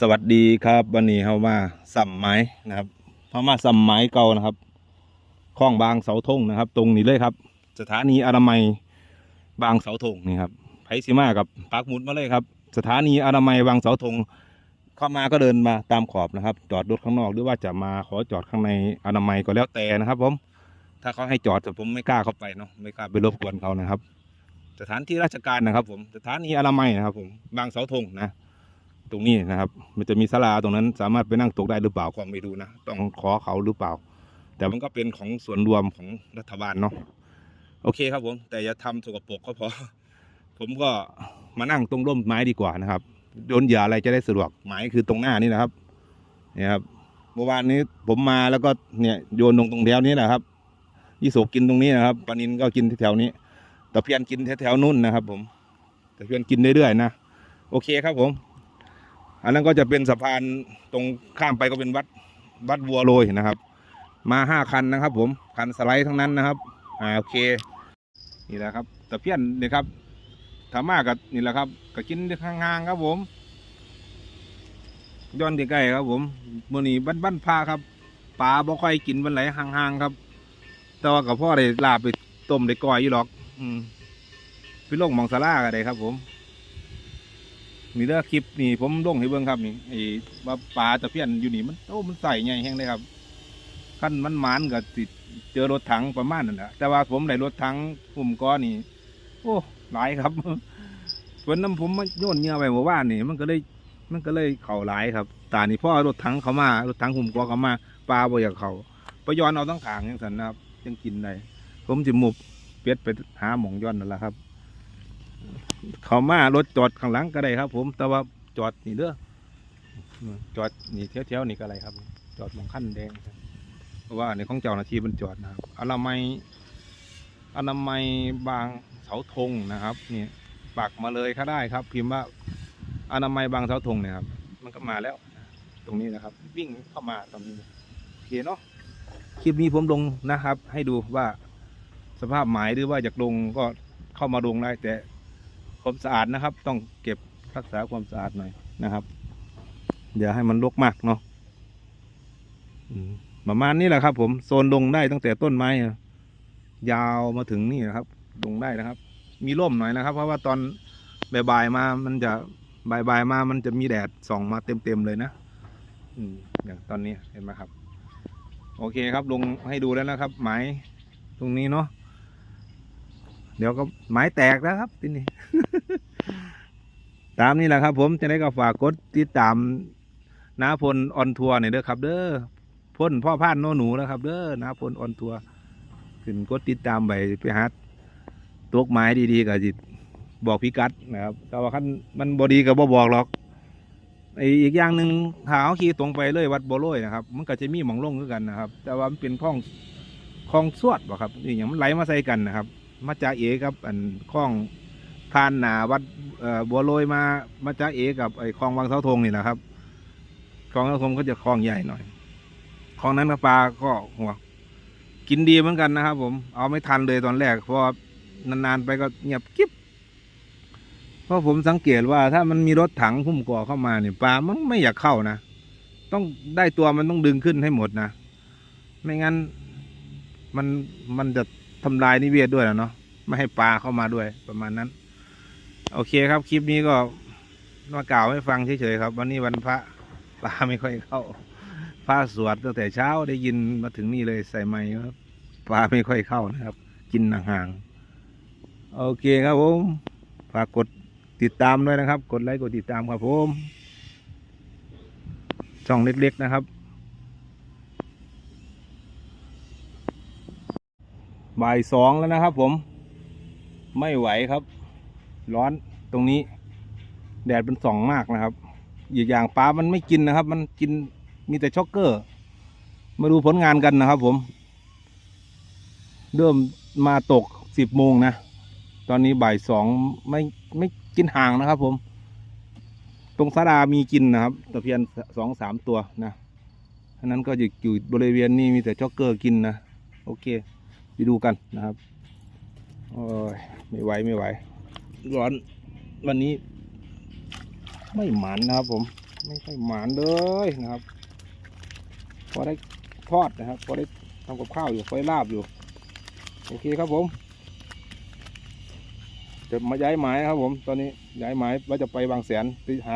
สวัสดีครับวันนี้เรามาสัมไม้นะครับเรามาสัมไม้เก่านะครับคลองบางเสาธงนะครับ ตรงนี้เลยครับ สถานีอนามัยบางเสาธงนี่ครับไพซิมากับปักหมุดมาเลยครับ สถานีอนามัยบางเสาธงเข้ามาก็เดินมาตามขอบนะครับ จอดรถข้างนอกหรือว่าจะมาขอจอดข้างในอนามัยก็แล้วแต่นะครับ ผม ถ้าเขาให้จอดแต่ผมไม่กล้าเข้าไปเนาะไม่กล้าไปรบกวนเขานะครับ สถานที่ราชการนะครับ ผมสถานีอนามัยนะครับ ผมบางเสาธงนะ ตรงนี้นะครับ มันจะมีศาลาตรงนั้น สามารถไปนั่งตกได้หรือเปล่าก็ไม่รู้นะต้องขอเขาหรือเปล่า แต่มันก็เป็นของส่วนรวมของรัฐบาลเนาะโอเคครับผมแต่อย่าทำสกปรกก็พอผมก็มานั่งตรงร่มไม้ดีกว่านะครับโดนเหยื่ออะไรจะได้สะดวกไม้คือตรงหน้านี่นะครับเนี่ยครับเมื่อวานนี้ผมมาแล้วก็เนี่ยโยนลงตรงแถวนี้แหละครับยี่โสกินตรงนี้นะครับปานินก็กินแถวนี้ตะเพียนกินแถวๆนู้นนะครับ ผมตะเพียนกินเรื่อยๆนะโอเคครับผม อันนั้นก็จะเป็นสะพานตรงข้ามไปก็เป็นวัดวัดวัวโรยนะครับ มาห้าคันนะครับ ผมคันสไลด์ทั้งนั้นนะครับอ่าโอเค นี่แหละครับตะเพียนนี่ครับถามากับนี่แหละครับก็กินข้างๆครับผมย้อนใกล้ๆครับ ผมมื่อนี้บ้านบ้านพาครับปลาบ่ค่อยกินวันไหลห่างๆครับ แต่ว่ากับพ่อได้ลาบไปต้มได้ก้อยอยู่หรอก อืมไปลงมองสาราก็ได้ครับผม นี่เด้อคลิปนี่ผมลงให้เบิ่งครับนี่ไอ้ว่าปลาตะเพียนอยู่นี่มันโอ้มันใส่ใหญ่แห้งเลยครับขั้นมันหมานก็ติดเจอรถถังประมาณนั้นแหละแต่ว่าผมได้รถถังผมก็นี่ โอ้หลายครับวันนั้นผมมาโยนเงื่อไปเมื่อวานนี่ มันก็เลยมันก็เลยเข่าหลายครับตานี่พ่อรถถังเขามารถถังหุ่มก้อเขามาปลาบ่อยากเขาไปย้อนเอาตั้งขางยังสันนะครับยังกินได้ผมจะมุบเป็ดไปหาหมองย้อนนั่นแหละครับ เขามารถจอดข้างหลังก็ได้ครับ ผมแต่ว่าจอดนี่เด้อจอดนี่เที่ยวๆนี่ก็อะไรครับ จอดมองขั้นแดงเพราะว่าในของเจ้าหน้าที่มันจอดนะครับอนามัยอนามัยบางเสาธงนะครับนี่ปักมาเลยก็ได้ครับ พิมพ์ว่าอนามัยบางเสาธงเนี่ยครับ มันก็มาแล้ว ตรงนี้นะครับ วิ่งเข้ามาตรงนี้โอเคเนาะคลิปนี้ผมลงนะครับ ให้ดูว่าสภาพหมายหรือว่าอยากลงก็เข้ามาลงได้แต่ ความสะอาดนะครับ ต้องเก็บรักษาความสะอาดหน่อยนะครับอย่าให้มันรกมากเนาะประมาณนี้แหละครับ ผมโซนลงได้ตั้งแต่ต้นไม้ยาวมาถึงนี่นะครับ ลงได้นะครับ มีร่มหน่อยนะครับ เพราะว่าตอนบ่ายๆมามันจะบ่ายๆมามันจะมีแดดส่องมาเต็มๆเลยนะอืมอย่างตอนนี้เห็นไหมครับ โอเคครับลงให้ดูแล้วนะครับ หมายตรงนี้เนาะ เดี๋ยวก็ไม้แตกแล้วครับที่นี่ ตามนี่แหละครับ ผมจะได้ก็ฝากกดติดตามน้าพลออนทัวร์หน่อยเด้อครับ เด้อพ่นพ่อพานโนหนูแล้วครับ เด้อน้าพลออนทัวร์ขึ้นกดติดตามไปไปหาตกไม้ดีๆกับจิตบอกพิกัดนะครับแต่ว่าขั้นมันบอดีกับบ่บอกหรอกอีกอย่างหนึ่งหาเอาขี่ตรงไปเลยวัดโบโรยนะครับ มันก็จะมีหมองลงคือกันนะครับ แต่ว่ามันเป็นคลองคลองสวดบ่ครับนี่อย่างมันไหลมาใส่กันนะครับ มาจากเอกับ อันคลองพานหนาวัดบัวโรยมามาจากเอกับไอ้คลองวังเสาธงนี่แหละครับคลองเสาธงก็จะคลองใหญ่หน่อยคลองนั้นปลาก็หัวกินดีเหมือนกันนะครับ ผมเอาไม่ทันเลยตอนแรกเพราะนานๆไปก็เงียบกิ๊บเพราะผมสังเกตว่าถ้ามันมีรถถังหุ้มก่อเข้ามาเนี่ยปลามันไม่อยากเข้านะต้องได้ตัวมันต้องดึงขึ้นให้หมดนะไม่งั้นมันมันจะ ทำลายนิเวศด้วยนะเนาะไม่ให้ปลาเข้ามาด้วยประมาณนั้น โอเคครับคลิปนี้ก็มากล่าวให้ฟังเฉยๆครับ วันนี้วันพระปลาไม่ค่อยเข้าพระสวดตั้งแต่เช้าได้ยินมาถึงนี่เลยใส่ไม้ครับปลาไม่ค่อยเข้านะครับ กินห่างๆโอเคครับผมฝากกดติดตามด้วยนะครับ กดไลค์กดติดตามครับผมช่องเล็กๆนะครับ บ่ายสองแล้วนะครับผม ไม่ไหวครับ ร้อนตรงนี้ แดดเป็นส่องมากนะครับอีกอย่างปลามันไม่กินนะครับ มันกินมีแต่ช็อกเกอร์ มาดูผลงานกันนะครับผม เริ่มมาตกสิบโมงนะ ตอนนี้บ่ายสองไม่ไม่กินห่างนะครับผม ตรงสารามีกินนะครับตะเพียนสองสามตัวนะอันนั้นก็อยู่บริเวณนี้มีแต่ช็อกเกอร์กินนะ โอเค ไปดูกันนะครับโอ้ยไม่ไหวไม่ไหว ร้อนวันนี้ ไม่หมันนะครับผม ไม่ค่อยหมานเลยนะครับ พอได้ทอดนะครับ พอได้ทำกับข้าวอยู่พอได้ลาบอยู่ โอเคครับผมจะมาย้ายหมายครับผม ตอนนี้ย้ายหมายว่าจะไปบางแสนไปหา